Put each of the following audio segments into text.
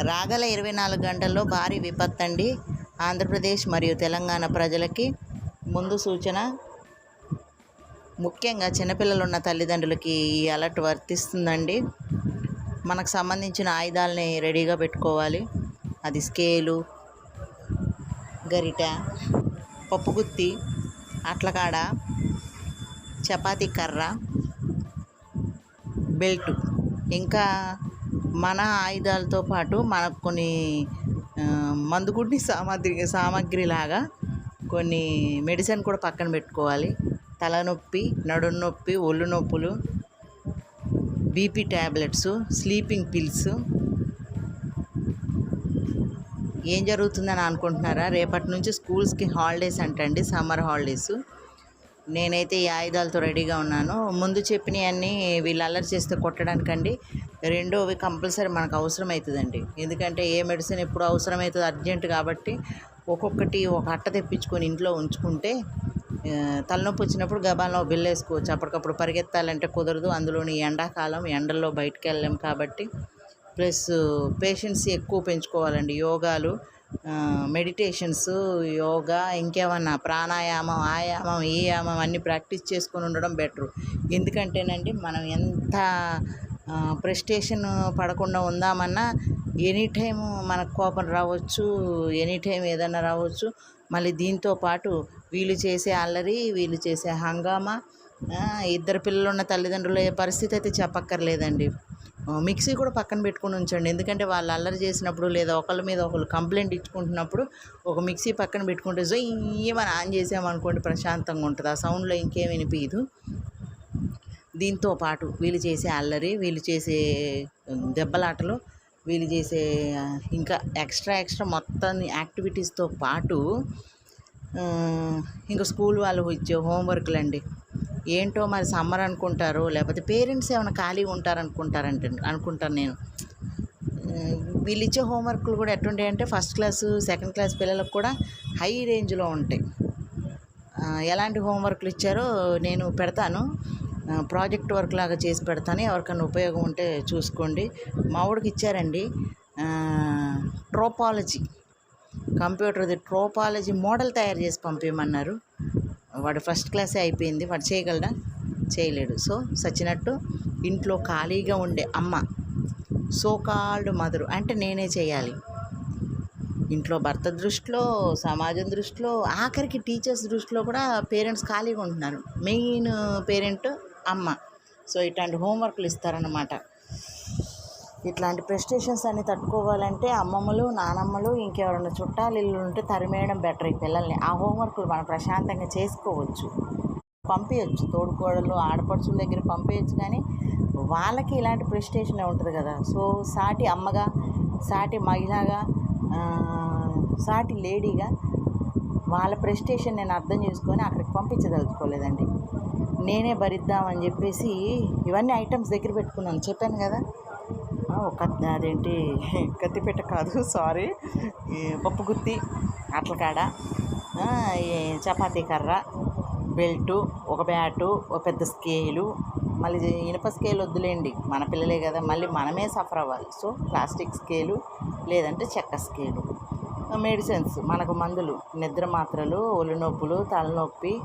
రాగల ఇరవై నాలుగు గంటల్లో భారీ విపత్తు అండి ఆంధ్రప్రదేశ్ మరియు తెలంగాణ ప్రజలకి ముందు సూచన ముఖ్యంగా చిన్నపిల్లలు ఉన్న తల్లిదండ్రులకి ఈ అలర్ట్ వర్తిస్తుందండి. మనకు సంబంధించిన ఆయుధాలని రెడీగా పెట్టుకోవాలి. అది స్కేలు గరిట పప్పుగుత్తి అట్లకాడ చపాతీ కర్ర బెల్ట్. ఇంకా మన ఆయుధాలతో పాటు మనకు కొన్ని ఆ, సామాగ్రి సామాగ్రి లాగా కొన్ని మెడిసిన్ కూడా పక్కన పెట్టుకోవాలి. తలనొప్పి నడుము నొప్పి ఒళ్ళు నొప్పులు బీపీ ట్యాబ్లెట్స్ స్లీపింగ్ పిల్స్. ఏం జరుగుతుందని అనుకుంటున్నారా? రేపటి నుంచి స్కూల్స్కి హాలిడేస్ అంటండి సమ్మర్ హాలిడేస్. నేనైతే ఈ ఆయుధాలతో రెడీగా ఉన్నాను. ముందు చెప్పినవన్నీ వీళ్ళు అల్లరి చేస్తే కొట్టడానికండి. రెండోవి కంపల్సరీ మనకు అవసరం అవుతుందండి ఎందుకంటే ఏ మెడిసిన్ ఎప్పుడు అవసరం అవుతుంది అర్జెంట్ కాబట్టి ఒక్కొక్కటి ఒక అట్ట తెప్పించుకొని ఇంట్లో ఉంచుకుంటే తలనొప్పి వచ్చినప్పుడు గబాల్లో బిల్లు వేసుకోవచ్చు అప్పటికప్పుడు పరిగెత్తాలంటే కుదరదు. అందులోని ఎండాకాలం ఎండల్లో బయటకు వెళ్ళాం కాబట్టి ప్లస్ పేషెన్స్ ఎక్కువ పెంచుకోవాలండి. యోగాలు మెడిటేషన్స్ యోగా ఇంకేమన్నా ప్రాణాయామం ఆయామం ఈ యామం అన్నీ ప్రాక్టీస్ చేసుకొని ఉండడం బెటరు. ఎందుకంటేనండి మనం ఎంత ప్రెస్టేషన్ పడకుండా ఉందామన్నా ఎనీ టైం మనకు కోపం రావచ్చు ఎనీ టైం ఏదైనా రావచ్చు. మళ్ళీ దీంతో పాటు వీళ్ళు చేసే అల్లరి వీళ్ళు చేసే హంగామా ఇద్దరు పిల్లలు ఉన్న తల్లిదండ్రుల పరిస్థితి అయితే చెప్పక్కర్లేదండి. మిక్సీ కూడా పక్కన పెట్టుకుని ఉంచండి. ఎందుకంటే వాళ్ళు అల్లరి చేసినప్పుడు లేదా ఒకళ్ళ మీద ఒకళ్ళు కంప్లైంట్ ఇచ్చుకుంటున్నప్పుడు ఒక మిక్సీ పక్కన పెట్టుకుంటే సో ఏమని ఆన్ చేసామనుకోండి ప్రశాంతంగా ఉంటుంది. ఆ సౌండ్లో ఇంకేం వినిపించదు దీంతో పాటు వీళ్ళు చేసే అల్లరి వీళ్ళు చేసే దెబ్బలాటలు వీళ్ళు చేసే ఇంకా ఎక్స్ట్రా ఎక్స్ట్రా మొత్తం యాక్టివిటీస్తో పాటు ఇంకా స్కూల్ వాళ్ళు ఇచ్చే హోంవర్క్లు అండి ఏంటో మరి సమ్మర్ అనుకుంటారు లేకపోతే పేరెంట్స్ ఏమైనా ఖాళీగా ఉంటారనుకుంటారంట అనుకుంటాను నేను. వీళ్ళు ఇచ్చే హోంవర్క్లు కూడా ఎట్టుంటాయి అంటే ఫస్ట్ క్లాసు సెకండ్ క్లాస్ పిల్లలకు కూడా హై రేంజ్లో ఉంటాయి. ఎలాంటి హోంవర్క్లు ఇచ్చారో నేను పెడతాను. ప్రాజెక్ట్ వర్క్ లాగా చేసి పెడతాను. ఎవరికైనా ఉపయోగం ఉంటే చూసుకోండి. మావాడికి ఇచ్చారండి. ట్రోపాలజీ. కంప్యూటర్ది ట్రోపాలజీ మోడల్ తయారు చేసి పంపించమన్నారు వాడు ఫస్ట్ క్లాసే అయిపోయింది. వాడు చేయగలడా? చేయలేడు. సో సచ్చినట్టు ఇంట్లో ఖాళీగా ఉండే అమ్మ సోకాల్డ్ మదరు అంటే నేనే చేయాలి. ఇంట్లో భర్త దృష్టిలో సమాజం దృష్టిలో ఆఖరికి టీచర్స్ దృష్టిలో కూడా పేరెంట్స్ ఖాళీగా ఉంటున్నారు. మెయిన్ పేరెంట్ అమ్మ. సో ఇట్లాంటి హోంవర్క్లు ఇస్తారనమాట ఇట్లాంటి ప్రెస్టేషన్స్ అన్ని తట్టుకోవాలంటే అమ్మమ్మలు నానమ్మలు ఇంకెవరైనా చుట్టాలు ఇల్లు ఉంటే తరిమేయడం బెటర్ ఈ పిల్లల్ని. ఆ హోంవర్క్లు మనం ప్రశాంతంగా చేసుకోవచ్చు. పంపించచ్చు తోడుకోడలు ఆడపడుచుల దగ్గర పంపించచ్చు కానీ వాళ్ళకి ఇలాంటి ప్రెస్టేషన్ ఉంటుంది కదా. సో సాటి అమ్మగా సాటి మహిళగా సాటి లేడీగా వాళ్ళ ప్రెస్టేషన్ నేను అర్థం చేసుకొని అక్కడికి పంపించదలుచుకోలేదండి. నేనే భరిద్దామని చెప్పేసి ఇవన్నీ ఐటమ్స్ దగ్గర పెట్టుకున్నాను. చెప్పాను కదా. ఒక అదేంటి? కత్తిపెట్ట కాదు సారీ. పప్పు గుత్తి అట్లకాడ. కాడ ఈ చపాతీ కర్ర బెల్టు ఒక బ్యాటు ఒక పెద్ద స్కేలు. మళ్ళీ ఇనుప స్కేల్ వద్దులేండి. మన పిల్లలే కదా మళ్ళీ మనమే సఫర్ అవ్వాలి. సో ప్లాస్టిక్ స్కేలు లేదంటే చెక్క స్కేలు. మెడిసిన్స్ మనకు మందులు నిద్ర మాత్రలు ఒళ్ళు నొప్పులు తలనొప్పి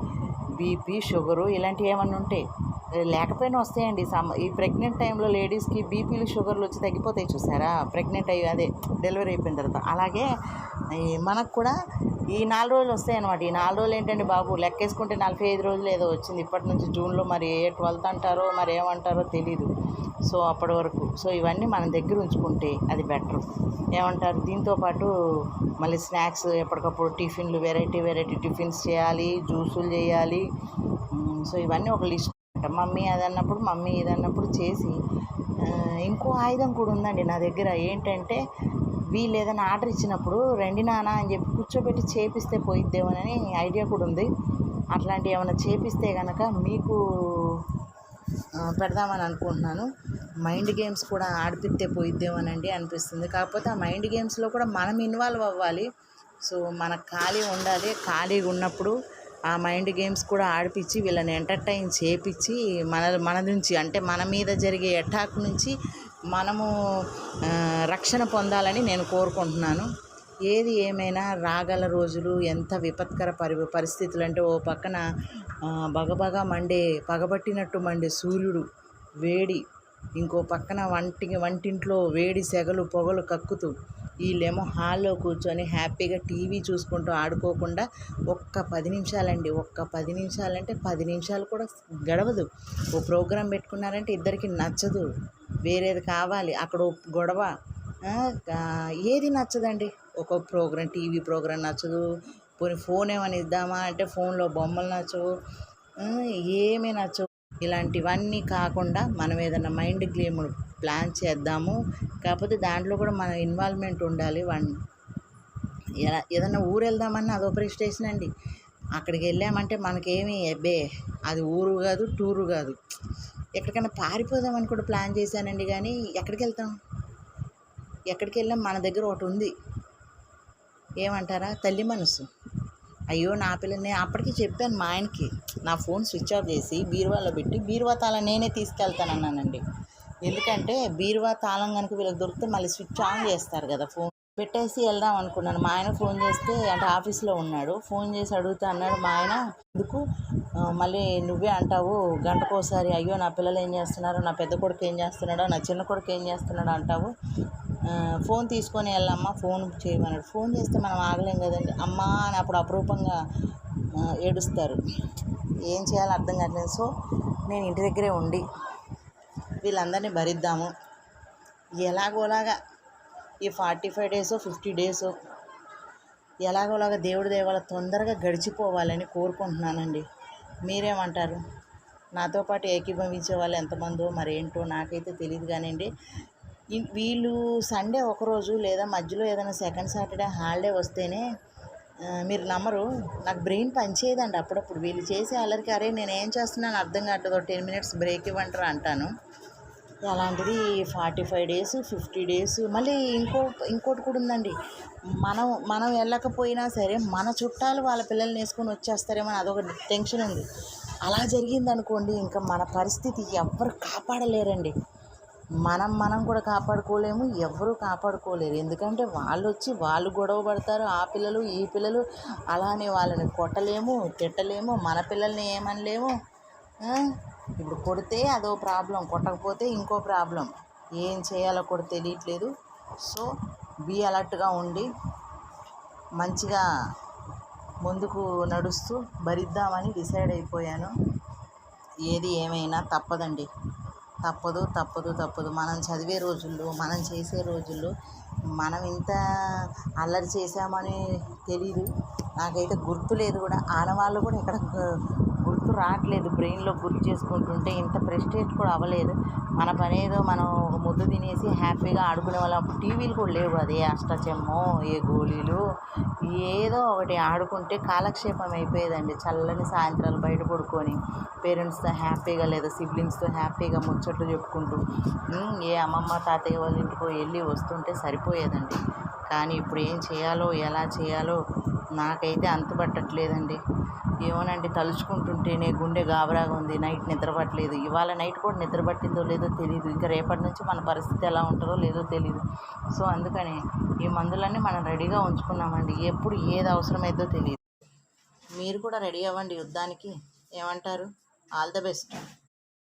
బీపీ షుగరు ఇలాంటివి ఏమన్నా ఉంటే లేకపోయినా వస్తాయండి. సమ్ ఈ ప్రెగ్నెంట్ టైంలో లేడీస్కి బీపీలు షుగర్లు వచ్చి తగ్గిపోతాయి చూసారా? ప్రెగ్నెంట్ అయ్యి అదే డెలివరీ అయిపోయిన తర్వాత. అలాగే మనకు కూడా ఈ నాలుగు రోజులు వస్తాయి అనమాట ఈ నాలుగు రోజులు ఏంటండి బాబు? లెక్కేసుకుంటే నలభై ఐదు రోజులు ఏదో వచ్చింది. ఇప్పటి నుంచి జూన్లో మరి ఏ ట్వెల్త్ అంటారో మరి ఏమంటారో తెలీదు. సో అప్పటి వరకు. సో ఇవన్నీ మన దగ్గర ఉంచుకుంటే అది బెటర్. ఏమంటారు? దీంతో పాటు మళ్ళీ స్నాక్స్ ఎప్పటికప్పుడు టిఫిన్లు వెరైటీ వెరైటీ టిఫిన్స్ చేయాలి జ్యూసులు చేయాలి. సో ఇవన్నీ ఒక లిస్ట్ మమ్మీ అది అన్నప్పుడు మమ్మీ ఇది అన్నప్పుడు చేసి ఇంకో ఆయుధం కూడా ఉందండి నా దగ్గర. ఏంటంటే వీళ్ళు ఏదైనా ఆర్డర్ ఇచ్చినప్పుడు రండి నానా అని చెప్పి కూర్చోబెట్టి చేపిస్తే పోయిద్దేమోనని ఐడియా కూడా ఉంది. అట్లాంటివి ఏమైనా చేపిస్తే కనుక మీకు పెడదామని అనుకుంటున్నాను. మైండ్ గేమ్స్ కూడా ఆడిపిస్తే పోయిద్దేమోనండి అనిపిస్తుంది. కాకపోతే ఆ మైండ్ గేమ్స్లో కూడా మనం ఇన్వాల్వ్ అవ్వాలి. సో మనకు ఖాళీ ఉండాలి. ఖాళీగా ఉన్నప్పుడు ఆ మైండ్ గేమ్స్ కూడా ఆడిపించి వీళ్ళని ఎంటర్టైన్ చేపించి మన మన నుంచి అంటే మన మీద జరిగే అటాక్ నుంచి మనము రక్షణ పొందాలని నేను కోరుకుంటున్నాను. ఏది ఏమైనా రాగల రోజులు ఎంత విపత్కర పరి పరిస్థితులు అంటే ఓ పక్కన బగబగా మండే పగబట్టినట్టు మండే సూర్యుడు వేడి ఇంకో పక్కన వంటి వంటింట్లో వేడి సెగలు పొగలు కక్కుతూ వీళ్ళేమో హాల్లో కూర్చొని హ్యాపీగా టీవీ చూసుకుంటూ ఆడుకోకుండా ఒక్క పది నిమిషాలండి ఒక్క పది నిమిషాలంటే పది నిమిషాలు కూడా గడవదు. ఓ ప్రోగ్రాం పెట్టుకున్నారంటే ఇద్దరికి నచ్చదు. వేరేది కావాలి అక్కడ గొడవ. ఏది నచ్చదండి? ఒక ప్రోగ్రాం టీవీ ప్రోగ్రాం నచ్చదు. పోనీ ఫోన్ ఏమైనా ఇద్దామా అంటే ఫోన్లో బొమ్మలు నచ్చవు. ఏమీ నచ్చవు. ఇలాంటివన్నీ కాకుండా మనం ఏదైనా మైండ్ గేమ్ ప్లాన్ చేద్దాము. కాకపోతే దాంట్లో కూడా మన ఇన్వాల్వ్మెంట్ ఉండాలి వన్. ఎలా ఏదైనా ఊరు వెళ్దామన్నా అదో ప్రెస్టేషన్ అండి. అక్కడికి వెళ్ళామంటే మనకేమి అబ్బే అది ఊరు కాదు టూరు కాదు. ఎక్కడికైనా పారిపోదామని కూడా ప్లాన్ చేశానండి కానీ ఎక్కడికి వెళ్తాం? ఎక్కడికి వెళ్ళాం? మన దగ్గర ఒకటి ఉంది. ఏమంటారా? తల్లి మనసు. అయ్యో నా పిల్లని అప్పటికి చెప్పాను మా ఆయనకి. నా ఫోన్ స్విచ్ ఆఫ్ చేసి బీరువాలో పెట్టి బీరువా తాళం నేనే తీసుకెళ్తానన్నానండి. ఎందుకంటే బీరువా తాళం కనుక వీళ్ళకి దొరికితే మళ్ళీ స్విచ్ ఆన్ చేస్తారు కదా ఫోన్. పెట్టేసి వెళ్దాం అనుకున్నాను. మా ఆయన ఫోన్ చేస్తే అంటే ఆఫీస్లో ఉన్నాడు. ఫోన్ చేసి అడుగుతా అన్నాడు మా ఆయన ఎందుకు? మళ్ళీ నువ్వే అంటావు. గంటకోసారి అయ్యో నా పిల్లలు ఏం చేస్తున్నారు? నా పెద్ద కొడుకు ఏం చేస్తున్నాడో? నా చిన్న కొడుకు ఏం చేస్తున్నాడో? అంటావు. ఫోన్ తీసుకొని వెళ్ళమ్మా ఫోన్ చేయమన్నాడు. ఫోన్ చేస్తే మనం ఆగలేం కదండి. అమ్మా అని అప్పుడు అపరూపంగా ఏడుస్తారు. ఏం చేయాలో అర్థం కావట్లేదు. సో నేను ఇంటి దగ్గరే ఉండి వీళ్ళందరినీ భరిద్దాము. ఎలాగోలాగా ఈ forty five days fifty days ఎలాగోలాగా దేవుడి దేవాల తొందరగా గడిచిపోవాలని కోరుకుంటున్నానండి. మీరేమంటారు? నాతో పాటు ఏకీభవించే వాళ్ళు ఎంతమందో మరేంటో నాకైతే తెలియదు కానివ్వండి వీళ్ళు సండే ఒకరోజు లేదా మధ్యలో ఏదైనా సెకండ్ సాటర్డే హాలిడే వస్తేనే మీరు నమ్మరు నాకు బ్రెయిన్ పనిచేయదండి అప్పుడప్పుడు. వీళ్ళు చేసే అల్లరికి అరే నేను ఏం చేస్తున్నాను అర్థం కావట్లేదు. టెన్ మినిట్స్ బ్రేక్ ఇవ్వంటారు అంటాను. అలాంటిది forty five days fifty days. మళ్ళీ ఇంకో ఇంకోటి కూడా ఉందండి. మనం మనం వెళ్ళకపోయినా సరే మన చుట్టాలు వాళ్ళ పిల్లల్ని వేసుకొని వచ్చేస్తారేమో అని అదొక టెన్షన్ ఉంది. అలా జరిగిందనుకోండి ఇంకా మన పరిస్థితి ఎవ్వరు కాపాడలేరండి. మనం మనం కూడా కాపాడుకోలేము ఎవ్వరూ కాపాడుకోలేరు. ఎందుకంటే వాళ్ళు వచ్చి వాళ్ళు గొడవ పడతారు ఆ పిల్లలు ఈ పిల్లలు అలానే వాళ్ళని కొట్టలేము తిట్టలేము మన పిల్లల్ని ఏమనలేము ఇప్పుడు కొడితే అదో ప్రాబ్లం కొట్టకపోతే ఇంకో ప్రాబ్లం. ఏం చేయాలో కూడా తెలియట్లేదు. సో బీ అలర్ట్గా ఉండి మంచిగా ముందుకు నడుస్తూ భరిద్దామని డిసైడ్ అయిపోయాను. ఏది ఏమైనా తప్పదండి. తప్పదు తప్పదు తప్పదు. మనం చదివే రోజుల్లో మనం చేసే రోజుల్లో మనం ఇంత అల్లరి చేసామని తెలీదు. నాకైతే గుర్తు లేదు కూడా. ఆనవాళ్ళు కూడా ఇక్కడ గుర్తు రావట్లేదు. బ్రెయిన్లో గుర్తు చేసుకుంటుంటే ఇంత ప్రెస్టేజ్ కూడా అవ్వలేదు. మన పని ఏదో మనం ఒక ముద్దు తినేసి హ్యాపీగా ఆడుకునే వాళ్ళం. అప్పుడు టీవీలు కూడా లేవు అదే అష్టచెమ్మో ఏ గోళీలు ఏదో ఒకటి ఆడుకుంటే కాలక్షేపం అయిపోయేదండి. చల్లని సాయంత్రాలు బయట పడుకొని పేరెంట్స్తో హ్యాపీగా లేదా సిబ్లింగ్స్తో హ్యాపీగా ముచ్చట్లు చెప్పుకుంటూ ఏ అమ్మమ్మ తాతయ్య వాళ్ళ ఇంటికో వెళ్ళి వస్తుంటే సరిపోయేదండి. కానీ ఇప్పుడు ఏం చేయాలో ఎలా చేయాలో నాకైతే అంతుపట్టట్లేదండి ఏమోనండి తలుచుకుంటుంటేనే గుండె గాబరాగా ఉంది. నైట్ నిద్రపట్టలేదు. ఇవాళ నైట్ కూడా నిద్ర పట్టిందో లేదో తెలియదు ఇంకా రేపటి నుంచి మన పరిస్థితి ఎలా ఉంటుందో లేదో తెలియదు సో అందుకని ఈ మందులన్నీ మనం రెడీగా ఉంచుకున్నామండి. ఎప్పుడు ఏది అవసరమైందో తెలియదు మీరు కూడా రెడీ అవ్వండి యుద్ధానికి. ఏమంటారు? All the best.